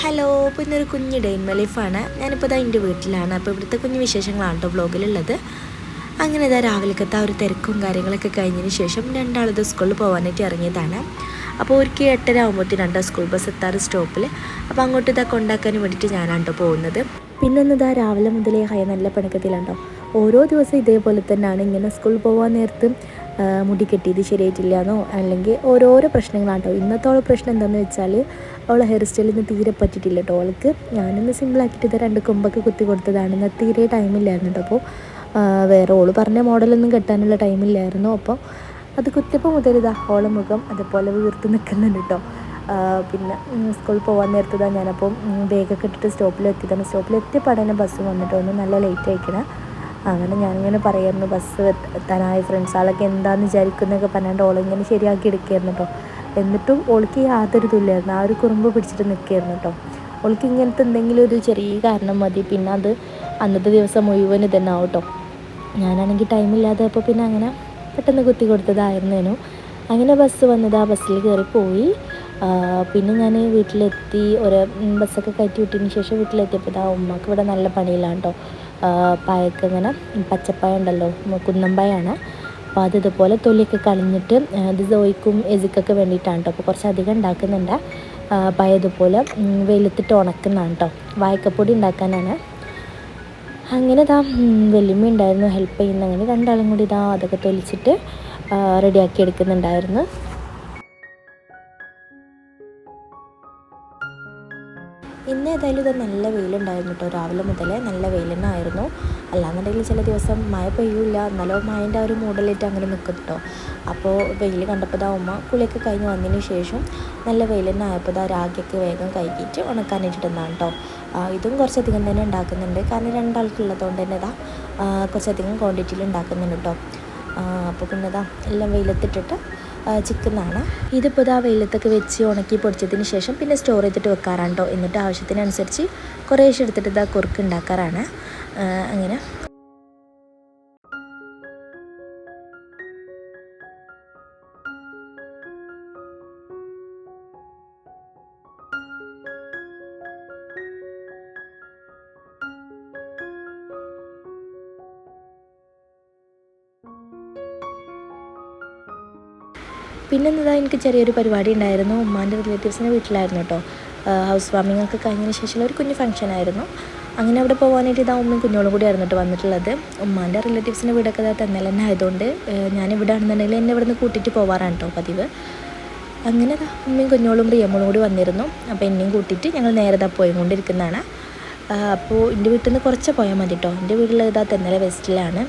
Hello ഇപ്പോൾ ഇന്നൊരു കുഞ്ഞ് ഡെയിൻമ ലൈഫാണ് ഞാനിപ്പോൾ ഇതാ എന്റെ വീട്ടിലാണ്. അപ്പോൾ ഇവിടുത്തെ കുഞ്ഞ് വിശേഷങ്ങളാണ് കേട്ടോ വ്ളോഗിലുള്ളത് അങ്ങനെ ഇതാ രാവിലക്കത്തെ ഒരു തിരക്കും കാര്യങ്ങളൊക്കെ കഴിഞ്ഞതിന് ശേഷം രണ്ടാളത് സ്കൂളിൽ പോകാനായിട്ട് ഇറങ്ങിയതാണ്. അപ്പോൾ ഒരിക്കൽ എട്ടര രണ്ടാം സ്കൂൾ ബസ് എത്താറ് സ്റ്റോപ്പിൽ അപ്പോൾ അങ്ങോട്ട് ഇതാ കൊണ്ടാക്കാൻ വേണ്ടിയിട്ട് ഞാനാണ് കേട്ടോ പോകുന്നത്. പിന്നെ ഒന്ന് ഇതാ രാവിലെ മുതലേ ഹയ നല്ല പണക്കത്തിലാണ്ടോ ഓരോ ദിവസം ഇതേപോലെ തന്നെയാണ് ഇങ്ങനെ സ്കൂളിൽ പോകാൻ നേരത്ത് മുടി കെട്ടിയത് ശരിയായിട്ടില്ല എന്നോ അല്ലെങ്കിൽ ഓരോരോ പ്രശ്നങ്ങളാണ് കേട്ടോ ഇന്നത്തെ ഇന്നത്തോളം പ്രശ്നം എന്താണെന്ന് വെച്ചാൽ അവളെ ഹെയർ സ്റ്റൈലിന് തീരെ പറ്റിയിട്ടില്ല കേട്ടോ അവൾക്ക് ഞാനൊന്ന് സിമ്പിളാക്കിയിട്ട് രണ്ട് കൊമ്പൊക്കെ കുത്തി കൊടുത്തതാണ്. എന്നാൽ തീരെ ടൈമില്ലായിരുന്നു കേട്ടോ അപ്പോൾ വേറെ ഓൾ പറഞ്ഞ മോഡലൊന്നും കെട്ടാനുള്ള ടൈമില്ലായിരുന്നു അപ്പോൾ അത് കുത്തിയപ്പോൾ മുതൽ ഇതാ ഓളെ മുഖം അതുപോലെ വീർത്ത് നിൽക്കുന്നുണ്ട് കേട്ടോ പിന്നെ സ്കൂളിൽ പോകാൻ നേരത്തതാണ് ഞാനപ്പം ബാഗൊക്കെ ഇട്ടിട്ട് സ്റ്റോപ്പിലെത്തിയതാണ് സ്റ്റോപ്പിലെത്തിയപ്പോൾ തന്നെ ബസ് വന്നിട്ട് ഒന്ന് നല്ല ലേറ്റ് ആയിക്കണേ. അങ്ങനെ ഞാനിങ്ങനെ പറയായിരുന്നു ബസ് എത്താനായി ഫ്രണ്ട്സുകളൊക്കെ എന്താന്ന് വിചാരിക്കുന്നൊക്കെ പറഞ്ഞാണ്ട് ഓളിങ്ങനെ ശരിയാക്കി എടുക്കുകയായിരുന്നു കേട്ടോ എന്നിട്ടും ഓൾക്ക് യാതൊരു ഇതില്ലായിരുന്നു ആ ഒരു കുറുമ്പ് പിടിച്ചിട്ട് നിൽക്കുകയായിരുന്നു കേട്ടോ ഓൾക്ക് ഇങ്ങനത്തെ എന്തെങ്കിലും ഒരു ചെറിയ കാരണം മതി. പിന്നെ അത് അന്നത്തെ ദിവസം മുഴുവൻ ഇതന്നെ ആവും കേട്ടോ ഞാനാണെങ്കിൽ ടൈമില്ലാതെ അപ്പോൾ പിന്നെ അങ്ങനെ പെട്ടെന്ന് കുത്തി കൊടുത്തതായിരുന്നേനു. അങ്ങനെ ബസ് വന്നത് ആ ബസ്സിൽ കയറി പോയി. പിന്നെ ഞാൻ വീട്ടിലെത്തി. ഒരു ബസ്സൊക്കെ കയറ്റി വിട്ടതിന് ശേഷം വീട്ടിലെത്തിയപ്പോൾ ഇതാ ഉമ്മക്ക് ഇവിടെ നല്ല പണിയിലാണ് കേട്ടോ പായൊക്കെ ഇങ്ങനെ പച്ചപ്പായ ഉണ്ടല്ലോ കുന്നമ്പായാണ്. അപ്പോൾ അത് ഇതുപോലെ തൊലിയൊക്കെ കളഞ്ഞിട്ട് അത് ഇത് സോയ്ക്കും എസിക്കൊക്കെ വേണ്ടിയിട്ടാണ് കേട്ടോ അപ്പോൾ കുറച്ച് അധികം ഉണ്ടാക്കുന്നുണ്ട് പായ ഇതുപോലെ വെളുത്തിട്ട് ഉണക്കുന്നതാണ് കേട്ടോ വായക്കപ്പൊടി ഉണ്ടാക്കാനാണ്. അങ്ങനെ ഇതാ വെല്ലുമ്മ ഉണ്ടായിരുന്നു ഹെൽപ്പ് ചെയ്യുന്ന. അങ്ങനെ രണ്ടാളും കൂടി ഇതാ അതൊക്കെ തൊലിച്ചിട്ട് റെഡിയാക്കി എടുക്കുന്നുണ്ടായിരുന്നു. ഏതായാലും ഇത് നല്ല വെയിലുണ്ടായിരുന്നു കേട്ടോ. രാവിലെ മുതലേ നല്ല വെയിൽ തന്നെ ആയിരുന്നു അല്ലാന്നുണ്ടെങ്കിൽ ചില ദിവസം മഴ പെയ്യൂല എന്നാലും മഴന്റെ ആ ഒരു മൂടലേറ്റ് അങ്ങനെ നിൽക്കും കേട്ടോ. അപ്പോൾ വെയിൽ കണ്ടപ്പോൾ ദാ ഉമ്മ കുളിയൊക്കെ കഴിഞ്ഞ് വന്നതിന് ശേഷം നല്ല വെയിൽ തന്നെ ആയപ്പോൾ ദാ രാഗിയൊക്കെ വേഗം കഴുകിയിട്ട് ഉണക്കാനിട്ടിട്ടുണ്ടാണ് കേട്ടോ. ഇതും കുറച്ചധികം തന്നെ ഉണ്ടാക്കുന്നുണ്ട്. കാരണം രണ്ടാൾക്കുള്ളതുകൊണ്ട് തന്നെ ഇതാ കുറച്ചധികം ക്വാണ്ടിറ്റിയിൽ ഉണ്ടാക്കുന്നുണ്ട് കേട്ടോ. അപ്പോൾ പിന്നെ ഇതാ എല്ലാം വെയിലത്തിട്ടിട്ട് ചിക്കുന്നതാണ്. ഇതിപ്പോൾ ഇതാ വെയിലത്തൊക്കെ വെച്ച് ഉണക്കി പൊടിച്ചതിന് ശേഷം പിന്നെ സ്റ്റോർ ചെയ്തിട്ട് വെക്കാറാണ് കേട്ടോ എന്നിട്ട് ആവശ്യത്തിനനുസരിച്ച് കുറേശ്ശെ എടുത്തിട്ട് ഇതാ കുറുക്ക് ഉണ്ടാക്കാറാണ്. അങ്ങനെ. പിന്നെ എന്താ എനിക്ക് ചെറിയൊരു പരിപാടി ഉണ്ടായിരുന്നു. ഉമ്മാന്റെ റിലേറ്റീവ്സിന്റെ വീട്ടിലായിരുന്നു കേട്ടോ. ഹൗസ് വാമിംഗ് ഒക്കെ കഴിഞ്ഞതിന് ശേഷമുള്ള ഒരു കുഞ്ഞു ഫംഗ്ഷൻ ആയിരുന്നു. അങ്ങനെ അവിടെ പോകാനായിട്ട് ഇതാ ഉമ്മയും കുഞ്ഞോളും കൂടി ആയിരുന്നു കേട്ടോ വന്നിട്ടുള്ളത്. ഉമ്മാന്റെ റിലേറ്റീവ്സിന്റെ വീടൊക്കെ തന്നെ തന്നെ ആയതുകൊണ്ട് ഇവിടെ ആണെന്നുണ്ടെങ്കിൽ എന്നെ ഇവിടുന്ന് കൂട്ടിയിട്ട് പോവാറാണ് കേട്ടോ പതിവ്. അങ്ങനെ ഉമ്മയും കുഞ്ഞോളും പ്രിയമ്മളും കൂടി വന്നിരുന്നു. അപ്പോൾ എന്നെയും കൂട്ടിയിട്ട് ഞങ്ങൾ നേരത്തെ പോയിക്കൊണ്ടിരിക്കുന്നതാണ്. അപ്പോൾ എന്റെ വീട്ടിൽ നിന്ന് കുറച്ച് പോയാൽ മതി കേട്ടോ. എന്റെ വീട്ടിൽ ഇതാ തെന്നല വെസ്റ്റിലാണ്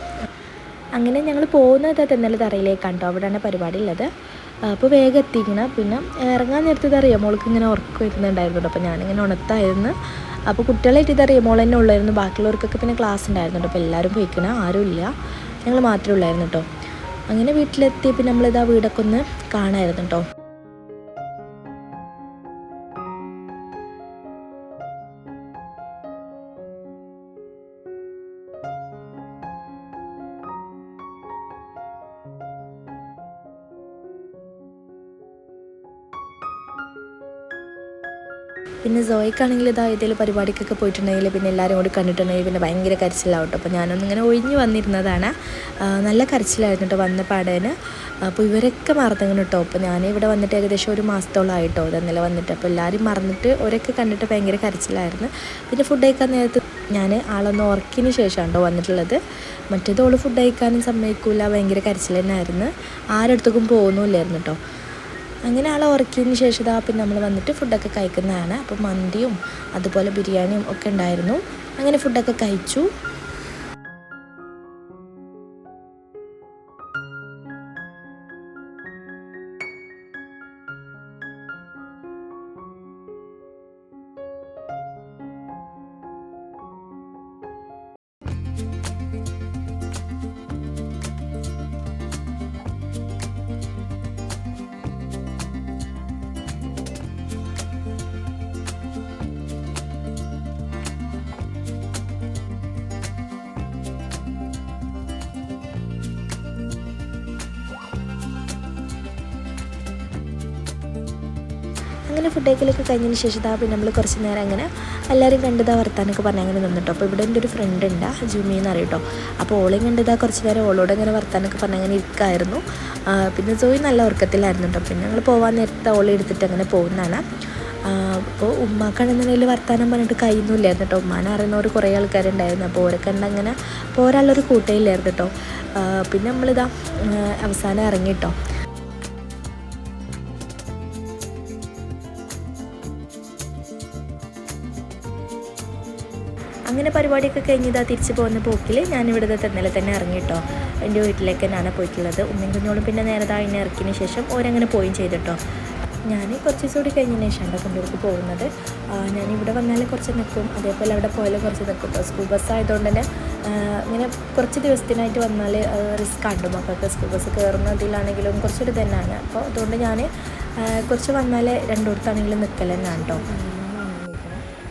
അങ്ങനെ ഞങ്ങൾ പോകുന്നത് തെന്നല തറയിലേക്കാണ് കേട്ടോ അവിടെയാണ് പരിപാടി ഉള്ളത് അപ്പോൾ വേഗം എത്തിക്കണം. പിന്നെ ഇറങ്ങാൻ നേരത്തെ അറിയാം? മോൾക്ക് ഇങ്ങനെ ഉറക്കം വരുന്നുണ്ടായിരുന്നു അപ്പോൾ ഞാനിങ്ങനെ ഉണത്തായിരുന്നു അപ്പോൾ കുട്ടികളായിട്ട് ഇതറിയാം മോൾ തന്നെ ഉള്ളായിരുന്നു. ബാക്കിയുള്ളവർക്കൊക്കെ പിന്നെ ക്ലാസ് ഉണ്ടായിരുന്നു അപ്പോൾ എല്ലാവരും പോയിക്കണം. ആരും ഇല്ല. ഞങ്ങൾ മാത്രമേ ഉള്ളായിരുന്നു കേട്ടോ അങ്ങനെ വീട്ടിലെത്തി. പിന്നെ നമ്മളിതാ വീടൊക്കെ ഒന്ന് കാണായിരുന്നു കേട്ടോ പിന്നെ സോയ്ക്കാണെങ്കിൽ ഇതാ ഏതെങ്കിലും പരിപാടിക്കൊക്കെ പോയിട്ടുണ്ടെങ്കിൽ പിന്നെ എല്ലാവരും കൂടി കണ്ടിട്ടുണ്ടെങ്കിൽ പിന്നെ ഭയങ്കര കരച്ചിലാവട്ടോ അപ്പോൾ ഞാനൊന്നിങ്ങനെ ഒഴിഞ്ഞു വന്നിരുന്നതാണ്. നല്ല കരച്ചിലായിരുന്നു കേട്ടോ വന്ന പാടേന്. അപ്പോൾ ഇവരൊക്കെ മറന്നിങ്ങനെ കേട്ടോ. അപ്പോൾ ഞാൻ ഇവിടെ വന്നിട്ട് ഏകദേശം ഒരു മാസത്തോളം ആയിട്ടോ ഇതെന്നലെ വന്നിട്ട്. അപ്പോൾ എല്ലാവരും മറന്നിട്ട് ഒരൊക്കെ കണ്ടിട്ട് ഭയങ്കര കരച്ചിലായിരുന്നു. പിന്നെ ഫുഡ് കഴിക്കാൻ നേരത്ത് ഞാൻ ആളൊന്ന് ഉറക്കിന് ശേഷമാണ് കേട്ടോ വന്നിട്ടുള്ളത്. മറ്റേത് ഫുഡ് കഴിക്കാനും സമ്മതിക്കില്ല ഭയങ്കര കരച്ചിൽ തന്നെ ആയിരുന്നു ആരടുത്തേക്കും പോകുന്നില്ലായിരുന്നു കേട്ടോ. അങ്ങനെ ആളെ ഉറക്കിയതിന് ശേഷം ഇതാ പിന്നെ നമ്മൾ വന്നിട്ട് ഫുഡൊക്കെ കഴിക്കുന്നതാണ്. അപ്പോൾ മന്തിയും അതുപോലെ ബിരിയാണിയും ഒക്കെ ഉണ്ടായിരുന്നു. അങ്ങനെ ഫുഡൊക്കെ കഴിച്ചു. അങ്ങനെ ഫുഡ് കഴിക്കലൊക്കെ കഴിഞ്ഞതിന് ശേഷം ഇതാ പിന്നെ നമ്മൾ കുറച്ച് നേരം അങ്ങനെ എല്ലാവരും കണ്ടതാ വർത്താനൊക്കെ പറഞ്ഞ് അങ്ങനെ നിന്നിട്ടോ. അപ്പോൾ ഇവിടെ എന്റെ ഒരു ഫ്രണ്ട് ഉണ്ട് ജുമി എന്ന് അറിയട്ടോ അപ്പോൾ ഓളെയും കണ്ടതാ കുറച്ച് നേരം ഓളോട് അങ്ങനെ വർത്താനൊക്കെ പറഞ്ഞ് അങ്ങനെ ഇരിക്കായിരുന്നു. പിന്നെ സോയി നല്ല ഉറക്കത്തിലായിരുന്നു കേട്ടോ. പിന്നെ ഞങ്ങൾ പോകാൻ നേരത്തെ ഓളെ എടുത്തിട്ട് അങ്ങനെ പോകുന്നതാണ്. അപ്പോൾ ഉമ്മാക്കാണെന്നുണ്ടെങ്കിൽ വർത്താനം പറഞ്ഞിട്ട് കഴിയുന്നില്ലായിരുന്നു കേട്ടോ. ഉമ്മാനെ അറിയുന്നവർ കുറേ ആൾക്കാരുണ്ടായിരുന്നു. അപ്പോൾ ഓരെ കണ്ടങ്ങനെ പോരാനുള്ളൊരു കൂട്ടയില്ലായിരുന്നു കേട്ടോ. പിന്നെ നമ്മളിതാ അവസാനം ഇറങ്ങിട്ടോ അങ്ങനെ പരിപാടിയൊക്കെ കഴിഞ്ഞതാ തിരിച്ചു പോകുന്ന പോക്കിൽ ഞാൻ ഇവിടുത്തെ തെന്നലെ തന്നെ ഇറങ്ങിട്ടോ. എന്റെ വീട്ടിലേക്ക് തന്നെയാണ് പോയിട്ടുള്ളത്. ഉമ്മയും കുഞ്ഞോളും പിന്നെ നേരത്തെ അതിനെ ഇറക്കിയതിന് ശേഷം ഓരങ്ങനെ പോയും ചെയ്തിട്ടോ. ഞാൻ കുറച്ച് ദിവസം കൂടി കഴിഞ്ഞതിന് ശേഷമാണ് കുഞ്ഞുങ്ങൾക്ക് പോകുന്നത്. ഞാൻ ഇവിടെ വന്നാൽ കുറച്ച് നിൽക്കും അതേപോലെ അവിടെ പോയാലും കുറച്ച് നിൽക്കും കേട്ടോ സ്കൂൾ ബസ് ആയതുകൊണ്ട് തന്നെ ഇങ്ങനെ കുറച്ച് ദിവസത്തിനായിട്ട് വന്നാൽ റിസ്ക് ആണ് മക്കൾക്ക്. സ്കൂൾ ബസ് കയറുന്നതിലാണെങ്കിലും കുറച്ചൊരു തന്നെയാണ്. അപ്പോൾ അതുകൊണ്ട് ഞാൻ കുറച്ച് വന്നാൽ രണ്ടിടത്താണെങ്കിലും നിൽക്കൽ തന്നെയാണ് കേട്ടോ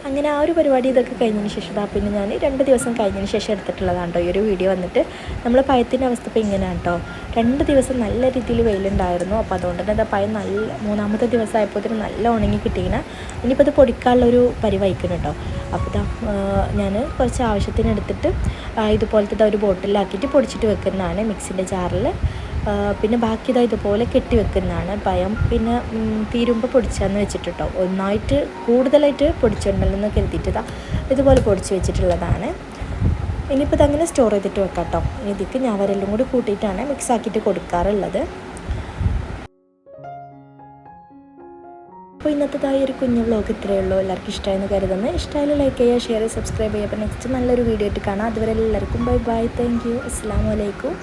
അങ്ങനെ ആ ഒരു പരിപാടി ഇതൊക്കെ കഴിഞ്ഞതിന് ശേഷം ഇതാ പിന്നെ ഞാൻ രണ്ട് ദിവസം കഴിഞ്ഞതിന് ശേഷം എടുത്തിട്ടുള്ളതാണ് കേട്ടോ ഈ ഒരു വീഡിയോ വന്നിട്ട്. നമ്മൾ പഴത്തിന്റെ അവസ്ഥ ഇപ്പോൾ ഇങ്ങനെയാണ് കേട്ടോ രണ്ട് ദിവസം നല്ല രീതിയിൽ വെയിലുണ്ടായിരുന്നു. അപ്പോൾ അതുകൊണ്ട് തന്നെ പയം നല്ല മൂന്നാമത്തെ ദിവസം ആയപ്പോഴത്തേനും നല്ല ഉണങ്ങി കിട്ടിയിങ്ങനെ ഇനിയിപ്പോൾ ഇത് പൊടിക്കാനുള്ളൊരു പരിവഹിക്കണം കേട്ടോ അപ്പോൾ ഇതാ ഞാൻ കുറച്ച് ആവശ്യത്തിന് എടുത്തിട്ട് ഇതുപോലത്തെ ഇതാ ഒരു ബോട്ടിലാക്കിയിട്ട് പൊടിച്ചിട്ട് വെക്കുന്നതാണ് മിക്സിന്റെ ജാറിൽ പിന്നെ ബാക്കി ഇതാ ഇതുപോലെ കെട്ടി പയം പിന്നെ തീരുമ്പോൾ പൊടിച്ചാന്ന് വെച്ചിട്ടുണ്ടോ ഒന്നായിട്ട് കൂടുതലായിട്ട് പൊടിച്ചിട്ടുണ്ടല്ലോ കരുതിയിട്ട് ഇതുപോലെ പൊടിച്ച് വെച്ചിട്ടുള്ളതാണ്. ഇനിയിപ്പോൾ ഇതങ്ങനെ സ്റ്റോർ ചെയ്തിട്ട് വെക്കാം കേട്ടോ ഇനി ഇതിക്ക് ഞാവരെല്ലാം കൂടി കൂട്ടിയിട്ടാണ് മിക്സ് ആക്കിയിട്ട് കൊടുക്കാറുള്ളത്. അപ്പോൾ ഇന്നത്തേതായ ഒരു കുഞ്ഞു വ്ലോഗ് ഇത്രയേ ഉള്ളൂ. എല്ലാവർക്കും ഇഷ്ടമായെന്ന് കരുതുന്നു. ഇഷ്ടമായാലും ലൈക്ക് ചെയ്യുക ഷെയർ ചെയ്യുക സബ്സ്ക്രൈബ് ചെയ്യുക. അപ്പോൾ നെക്സ്റ്റ് നല്ലൊരു വീഡിയോ ആയിട്ട് കാണാം. അതുവരെ എല്ലാവർക്കും ബൈ ബൈ താങ്ക് യു അസ്സാം വലൈക്കും